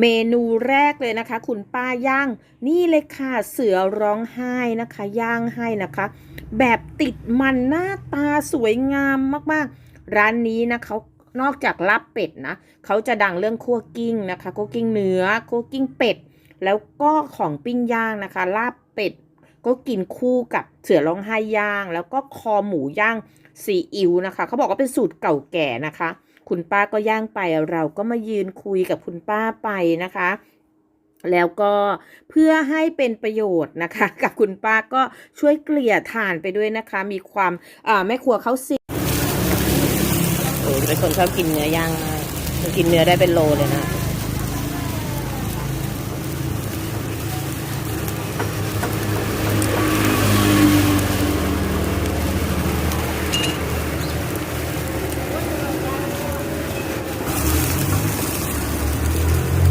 เมนูแรกเลยนะคะ คุณป้าย่าง นี่เลยค่ะเสือร้องไห้นะคะ ย่างให้นะคะ แบบติดมันหน้าตาสวยงามมากๆ ร้านนี้นะเขานอกจากลาบเป็ดนะเขาจะดังเรื่องคั่วกิ้งนะคะคั่วกิ้งเนื้อคั่วกิ้งเป็ด แล้วก็ของปิ้งย่างนะคะ ลาบเป็ดก็กินคู่กับเสือร้องไห้ย่าง แล้วก็คอหมูย่างซีอิ๊วนะคะเขาบอกว่าเป็นสูตรเก่าแก่นะคะ คุณป้าก็ย่างไปเราก็มายืนคุยกับคุณป้าไปนะคะแล้วก็เพื่อให้เป็นประโยชน์นะคะ กับคุณป้าก็ช่วยเกลี่ยทานไปด้วยนะคะ มีความอ่าแม่ครัวเขาสิโอ้เป็นคนชอบกินเนื้อย่างกินเนื้อได้เป็นโลเลยนะ